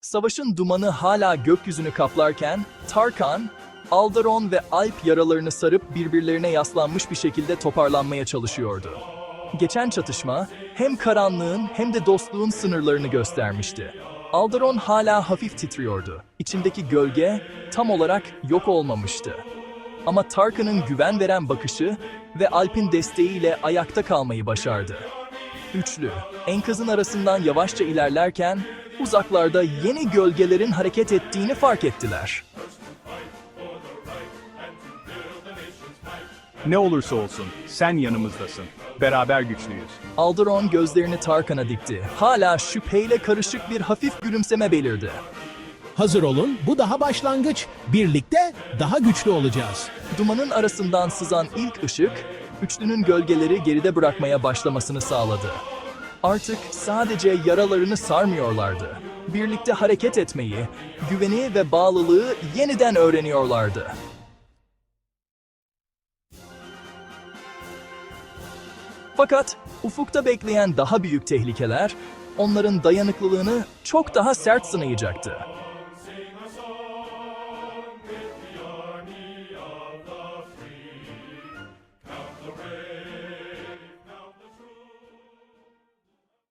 Savaşın dumanı hala gökyüzünü kaplarken Tarkan, Aldaron ve Alp yaralarını sarıp birbirlerine yaslanmış bir şekilde toparlanmaya çalışıyordu. Geçen çatışma hem karanlığın hem de dostluğun sınırlarını göstermişti. Aldaron hala hafif titriyordu. İçindeki gölge tam olarak yok olmamıştı. Ama Tarkan'ın güven veren bakışı ve Alp'in desteğiyle ayakta kalmayı başardı. Üçlü, enkazın arasından yavaşça ilerlerken uzaklarda yeni gölgelerin hareket ettiğini fark ettiler. Ne olursa olsun sen yanımızdasın. Beraber güçlüyüz. Alderon gözlerini Tarkan'a dikti. Hala şüpheyle karışık bir hafif gülümseme belirdi. Hazır olun, bu daha başlangıç. Birlikte daha güçlü olacağız. Dumanın arasından sızan ilk ışık, üçlünün gölgeleri geride bırakmaya başlamasını sağladı. Artık sadece yaralarını sarmıyorlardı. Birlikte hareket etmeyi, güveni ve bağlılığı yeniden öğreniyorlardı. Fakat ufukta bekleyen daha büyük tehlikeler onların dayanıklılığını çok daha sert sınayacaktı. the red.